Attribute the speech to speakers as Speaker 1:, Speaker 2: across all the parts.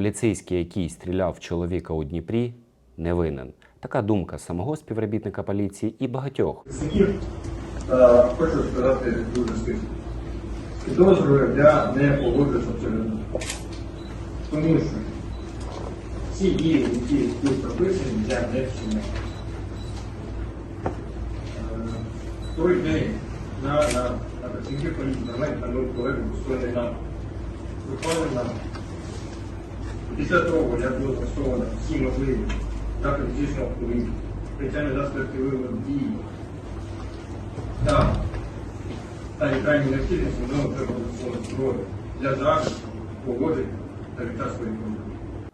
Speaker 1: поліцейський, який стріляв чоловіка у Дніпрі, не винен. Така думка самого співробітника поліції і багатьох.
Speaker 2: Хочу сказати дуже стисло. Підозрюю, я не погоджуюсь абсолютно. Тому що всі дії, які тут прописані, я не вчиняю. Е, той день на, працівників поліції, на мене, на мою колегу, достойний нам, випали нам. Після того, як було застосовано всі можливі заходи фізичного впливу, спеціальні засоби активили дії, та, та і крайній необхідності мною треба застосовувати зброю для захисту, погодження та життя своїх.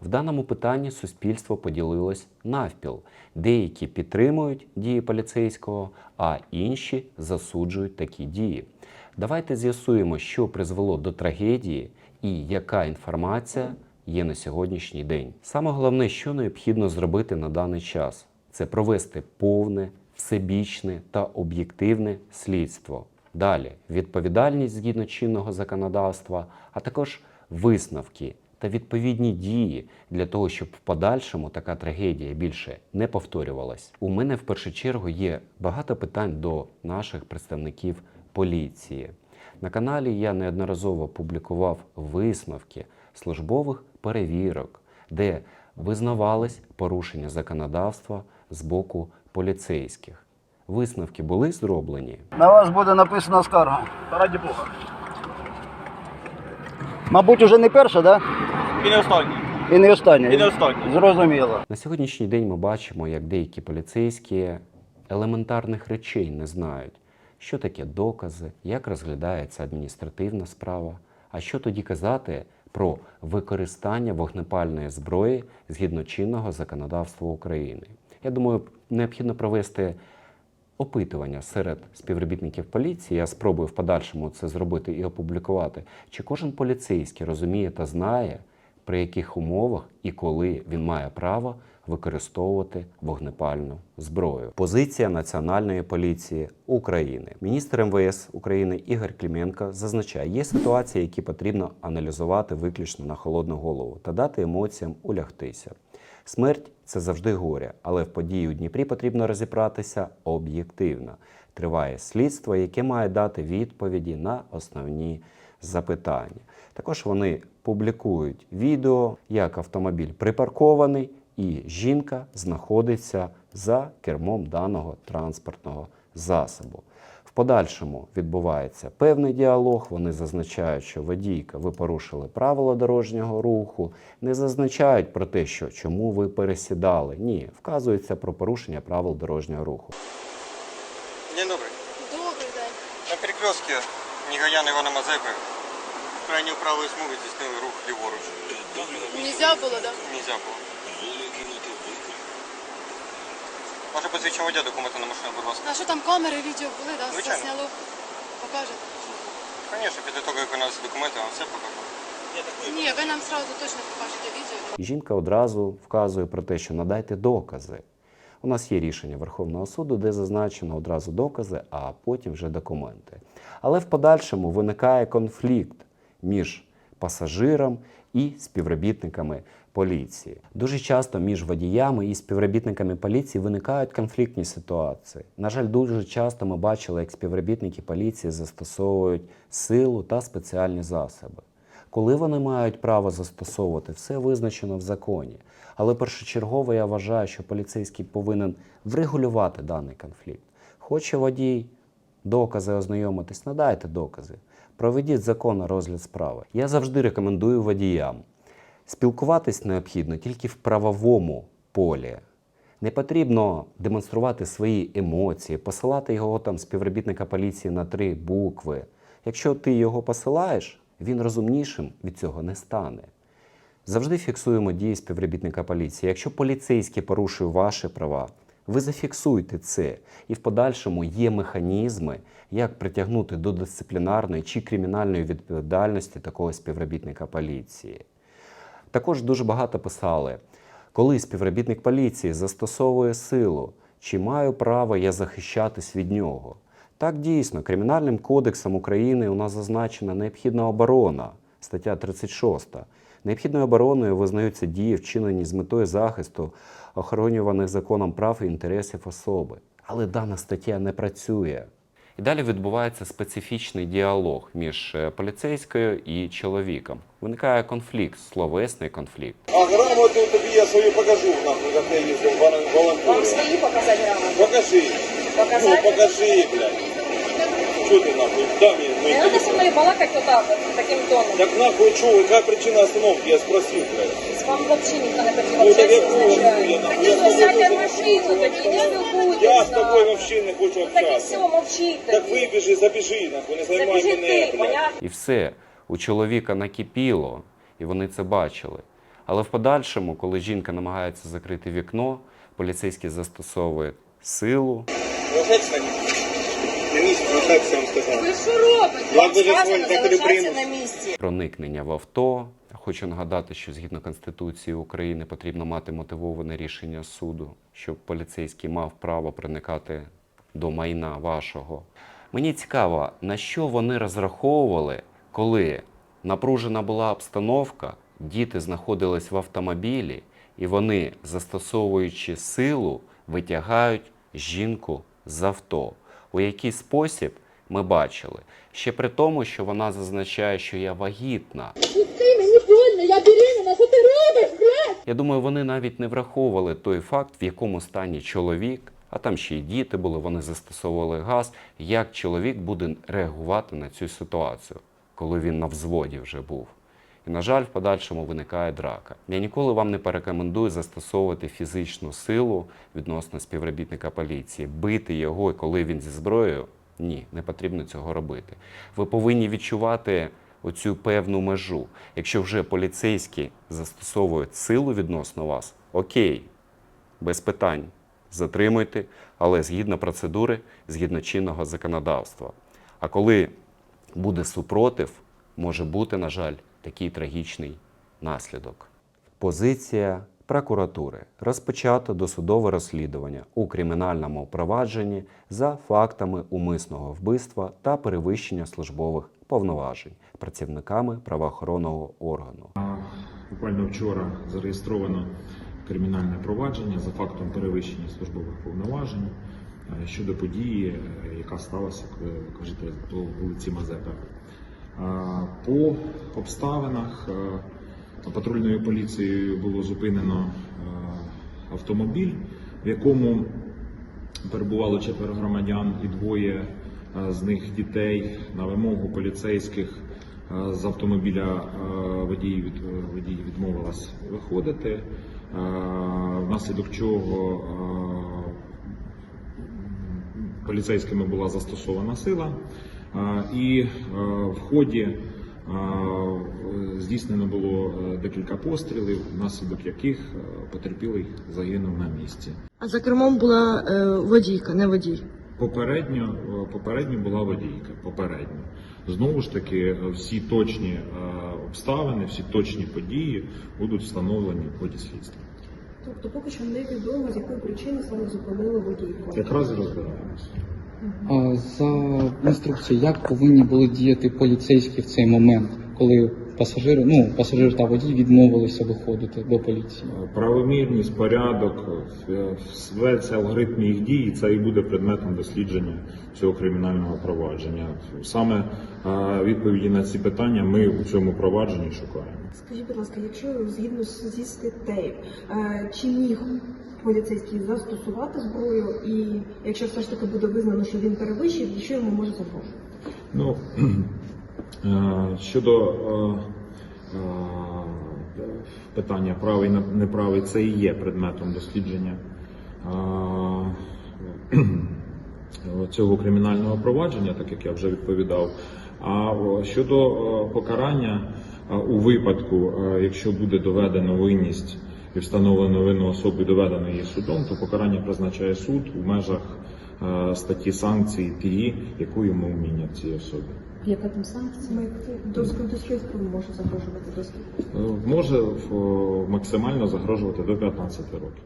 Speaker 1: В даному питанні суспільство поділилось навпіл. Деякі підтримують дії поліцейського, а інші засуджують такі дії. Давайте з'ясуємо, що призвело до трагедії і яка інформація є на сьогоднішній день. Саме головне, що необхідно зробити на даний час, це провести повне, всебічне та об'єктивне слідство. Далі відповідальність згідно чинного законодавства, а також висновки та відповідні дії для того, щоб в подальшому така трагедія більше не повторювалась. У мене в першу чергу є багато питань до наших представників поліції. На каналі я неодноразово публікував висновки службових перевірок, де визнавались порушення законодавства з боку поліцейських. Висновки були зроблені.
Speaker 3: На вас буде написана скарга.
Speaker 4: Раді Бога.
Speaker 3: Мабуть, уже не перша, да?
Speaker 4: І не останній.
Speaker 3: І не остання.
Speaker 4: І не останній.
Speaker 3: Зрозуміло.
Speaker 1: На сьогоднішній день ми бачимо, як деякі поліцейські елементарних речей не знають, що таке докази, як розглядається адміністративна справа, а що тоді казати про використання вогнепальної зброї згідно чинного законодавства України. Я думаю, необхідно провести опитування серед співробітників поліції. Я спробую в подальшому це зробити і опублікувати. Чи кожен поліцейський розуміє та знає, при яких умовах і коли він має право використовувати вогнепальну зброю. Позиція Національної поліції України. Міністр МВС України Ігор Кліменко зазначає, є ситуації, які потрібно аналізувати виключно на холодну голову та дати емоціям улягтися. Смерть це завжди горе, але в події у Дніпрі потрібно розібратися об'єктивно. Триває слідство, яке має дати відповіді на основні запитання. Також вони публікують відео, як автомобіль припаркований, і жінка знаходиться за кермом даного транспортного засобу. В подальшому відбувається певний діалог. Вони зазначають, що водійка, ви порушили правила дорожнього руху, не зазначають про те, що чому ви пересідали. Ні, вказується про порушення правил дорожнього руху.
Speaker 5: День добрый.
Speaker 6: Добрий день.
Speaker 5: На перекрестке Нігаян Івана Мазепи крайньої правої смуги здійснили рух ліворуч.
Speaker 6: Нельзя було, да?
Speaker 5: Нельзя було. Може посвідчення водія документи на машину, будь ласка.
Speaker 6: А що там камери, відео були, да? Все
Speaker 5: Звичайно.
Speaker 6: сняло. Покажете?
Speaker 5: Звісно, після того, як у нас документи, вам все покажу.
Speaker 6: Ні, ви нам сразу точно покажете відео.
Speaker 1: Жінка одразу вказує про те, що надайте докази. У нас є рішення Верховного суду, де зазначено одразу докази, а потім вже документи. Але в подальшому виникає конфлікт між пасажиром і співробітниками поліції. Дуже часто між водіями і співробітниками поліції виникають конфліктні ситуації. На жаль, дуже часто ми бачили, як співробітники поліції застосовують силу та спеціальні засоби. Коли вони мають право застосовувати, все визначено в законі. Але першочергово я вважаю, що поліцейський повинен врегулювати даний конфлікт. Хоче водій докази ознайомитись, надайте докази. Проведіть законний розгляд справи. Я завжди рекомендую водіям. Спілкуватись необхідно тільки в правовому полі. Не потрібно демонструвати свої емоції, посилати його там співробітника поліції на три букви. Якщо ти його посилаєш, він розумнішим від цього не стане. Завжди фіксуємо дії співробітника поліції. Якщо поліцейський порушує ваші права, ви зафіксуйте це. І в подальшому є механізми, як притягнути до дисциплінарної чи кримінальної відповідальності такого співробітника поліції. Також дуже багато писали, коли співробітник поліції застосовує силу, чи маю право я захищатись від нього? Так дійсно, Кримінальним кодексом України у нас зазначена необхідна оборона, стаття 36. Необхідною обороною визнаються дії, вчинені з метою захисту охоронюваних законом прав і інтересів особи. Але дана стаття не працює. І далі відбувається специфічний діалог між е, поліцейською і чоловіком. Виникає конфлікт, словесний конфлікт.
Speaker 7: А грамоту тобі я свою покажу, нахуй, як я їздив волонтером.
Speaker 8: Вам свої показати грамоту?
Speaker 7: Покажи.
Speaker 8: Показати?
Speaker 7: Ну, покажи, блядь. Что ты нахуй? Дай мне мой
Speaker 8: Не надо со мной балакать вот так вот, таким тоном.
Speaker 7: Так нахуй что, какая причина остановки? Я спросил, блядь.
Speaker 8: Вам вообще никто не
Speaker 7: Ну, так я
Speaker 8: изначально.
Speaker 7: я нахуй.
Speaker 8: Так
Speaker 7: Я
Speaker 8: ну,
Speaker 7: с тобой
Speaker 8: в
Speaker 7: тоже
Speaker 8: машину,
Speaker 7: не
Speaker 8: тоді не.
Speaker 7: Я с тобой вообще не хочу
Speaker 8: Ну, так і
Speaker 7: общаться.
Speaker 8: все, мовчіть
Speaker 7: Так
Speaker 8: тоді.
Speaker 7: выбежи, забежи, нахуй, не займай
Speaker 8: Забіжи
Speaker 7: мене,
Speaker 8: ти,
Speaker 7: блядь.
Speaker 8: понятно?
Speaker 1: І все, у чоловіка накипіло, і вони це бачили. Але в подальшому, коли жінка намагається закрити вікно, поліцейський застосовує силу,
Speaker 7: Лошадься на сказав.
Speaker 8: Ви що робите? Сказано на місці.
Speaker 1: проникнення в авто. Хочу нагадати, що згідно Конституції України потрібно мати мотивоване рішення суду, щоб поліцейський мав право проникати до майна вашого. Мені цікаво, на що вони розраховували, коли напружена була обстановка, діти знаходились в автомобілі, і вони, застосовуючи силу, витягають жінку з авто. У який спосіб ми бачили. Ще при тому, що вона зазначає, що я вагітна.
Speaker 9: Пусти, мені больно, я беременна, що ти робиш?
Speaker 1: Я думаю, вони навіть не враховували той факт, в якому стані чоловік, а там ще й діти були, вони застосовували газ, як чоловік буде реагувати на цю ситуацію, коли він на взводі вже був. І, на жаль, в подальшому виникає драка. Я ніколи вам не порекомендую застосовувати фізичну силу відносно співробітника поліції, бити його, коли він зі зброєю. Ні, не потрібно цього робити. Ви повинні відчувати оцю певну межу. Якщо вже поліцейські застосовують силу відносно вас, окей, без питань, затримуйте, але згідно процедури, згідно чинного законодавства. А коли буде супротив, може бути, на жаль, такий трагічний наслідок. Позиція прокуратури розпочато досудове розслідування у кримінальному провадженні за фактами умисного вбивства та перевищення службових повноважень працівниками правоохоронного органу.
Speaker 10: Буквально вчора зареєстровано кримінальне провадження за фактом перевищення службових повноважень е, щодо події, е, яка сталася, як кажете, по вулиці Мазепи. Е, По обставинах е, патрульною поліцією було зупинено е, автомобіль, в якому перебувало четверо громадян і двоє з них дітей на вимогу поліцейських з автомобіля водій, водій відмовилась виходити, внаслідок чого поліцейськими була застосована сила, і в ході здійснено було е, декілька пострілів, внаслідок яких е, потерпілий загинув на місці.
Speaker 11: А за кермом була е, водійка, не водій.
Speaker 10: Попередньо, попередньо була водійка. Попередньо. Знову ж таки, всі точні обставини, всі точні події будуть встановлені в ході слідства.
Speaker 9: Тобто поки що невідомо, з якої причини саме зупинили водійку.
Speaker 10: Якраз і розбираємося.
Speaker 12: За інструкцією, як повинні були діяти поліцейські в цей момент, коли пасажири, ну пасажир та водій відмовилися виходити до поліції?
Speaker 10: Е, Правомірність, порядок, е, весь алгоритм їх дій, це і буде предметом дослідження цього кримінального провадження. Саме е, відповіді на ці питання ми у цьому провадженні шукаємо.
Speaker 9: Скажіть, будь ласка, якщо згідно зі статтею, е, чи міг поліцейський застосувати зброю, і якщо все ж таки буде визнано, що він перевищив, що йому може загрожувати?
Speaker 10: Ну, щодо е, е, питання правий неправий, це і є предметом дослідження е, цього кримінального провадження, так як я вже відповідав. А щодо е, покарання е, у випадку, е, якщо буде доведено винність і встановлено винну особу і доведено її судом, то покарання призначає суд у межах е, статті санкцій тієї, яку йому вмінять цій особі.
Speaker 9: Яка там санкція? До, до скільки може загрожувати до?
Speaker 10: Е, Може максимально загрожувати до 15 років.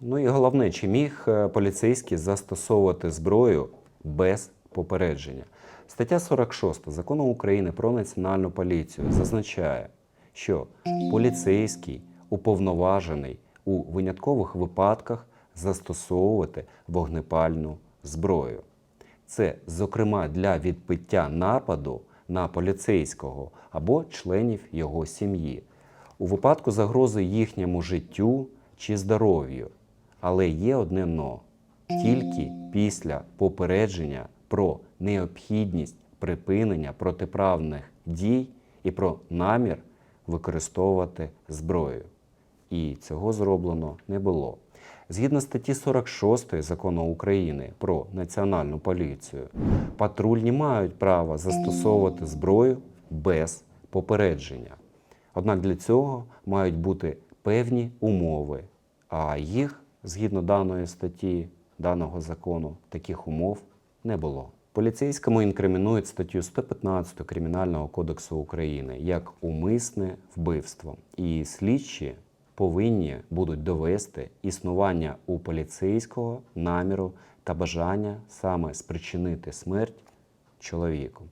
Speaker 1: Ну і головне, чи міг е, поліцейський застосовувати зброю без попередження? Стаття 46 закону України про національну поліцію зазначає, що поліцейський уповноважений у виняткових випадках застосовувати вогнепальну зброю. Це, зокрема, для відбиття нападу на поліцейського або членів його сім'ї у випадку загрози їхньому життю чи здоров'ю. Але є одне но тільки після попередження про необхідність припинення протиправних дій і про намір використовувати зброю. І цього зроблено не було. Згідно статті 46 закону України про національну поліцію, патрульні мають право застосовувати зброю без попередження. Однак для цього мають бути певні умови, а їх, згідно даної статті, даного закону, таких умов не було. Поліцейському інкримінують статтю 115 Кримінального кодексу України як умисне вбивство. І слідчі повинні будуть довести існування у поліцейського наміру та бажання саме спричинити смерть чоловіку.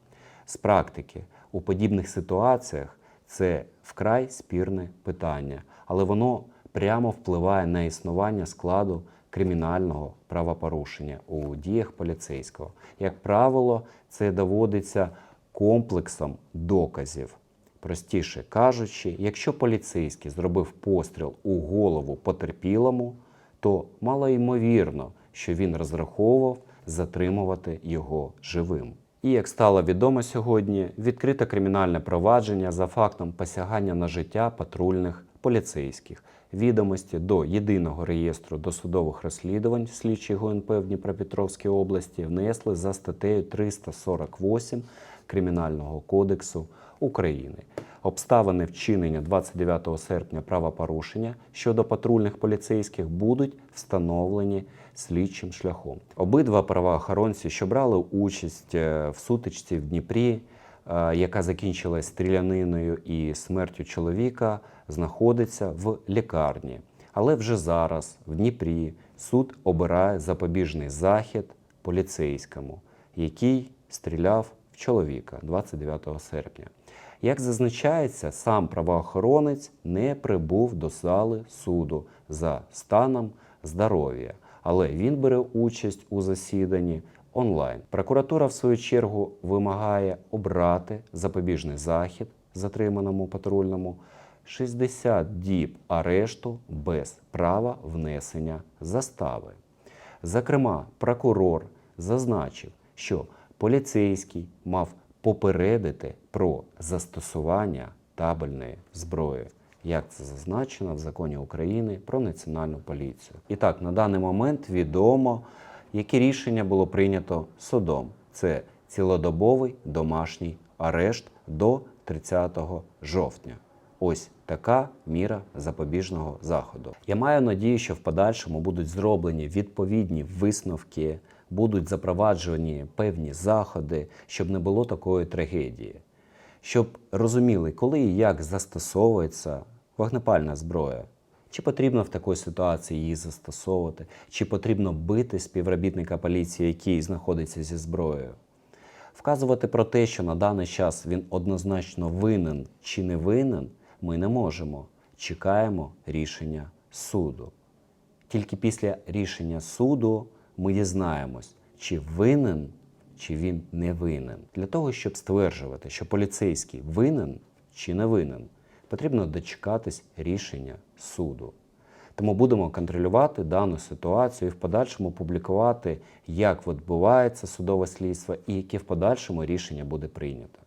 Speaker 1: З практики у подібних ситуаціях це вкрай спірне питання, але воно прямо впливає на існування складу кримінального правопорушення у діях поліцейського. Як правило, це доводиться комплексом доказів. Простіше кажучи, якщо поліцейський зробив постріл у голову потерпілому, то малоймовірно, що він розраховував затримувати його живим. І як стало відомо сьогодні, відкрите кримінальне провадження за фактом посягання на життя патрульних поліцейських. Відомості до єдиного реєстру досудових розслідувань слідчі ГУНП в Дніпропетровській області внесли за статтею 348 Кримінального кодексу України. Обставини вчинення 29 серпня правопорушення щодо патрульних поліцейських будуть встановлені слідчим шляхом. Обидва правоохоронці, що брали участь е, в сутичці в Дніпрі, е, яка закінчилась стріляниною і смертю чоловіка, знаходиться в лікарні. Але вже зараз в Дніпрі суд обирає запобіжний захід поліцейському, який стріляв в чоловіка 29 серпня. Як зазначається, сам правоохоронець не прибув до зали суду за станом здоров'я, але він бере участь у засіданні онлайн. Прокуратура, в свою чергу, вимагає обрати запобіжний захід затриманому патрульному 60 діб арешту без права внесення застави. Зокрема, прокурор зазначив, що поліцейський мав попередити про застосування табельної зброї, як це зазначено в законі України про національну поліцію. І так, на даний момент відомо, яке рішення було прийнято судом. Це цілодобовий домашній арешт до 30 жовтня. Ось така міра запобіжного заходу. Я маю надію, що в подальшому будуть зроблені відповідні висновки, будуть запроваджені певні заходи, щоб не було такої трагедії, щоб розуміли, коли і як застосовується вогнепальна зброя. Чи потрібно в такій ситуації її застосовувати, чи потрібно бити співробітника поліції, який знаходиться зі зброєю. Вказувати про те, що на даний час він однозначно винен чи не винен, ми не можемо. Чекаємо рішення суду. Тільки після рішення суду ми дізнаємось, чи винен, чи він не винен. Для того, щоб стверджувати, що поліцейський винен чи не винен, потрібно дочекатись рішення суду. Тому будемо контролювати дану ситуацію і в подальшому публікувати, як відбувається судове слідство і яке в подальшому рішення буде прийнято.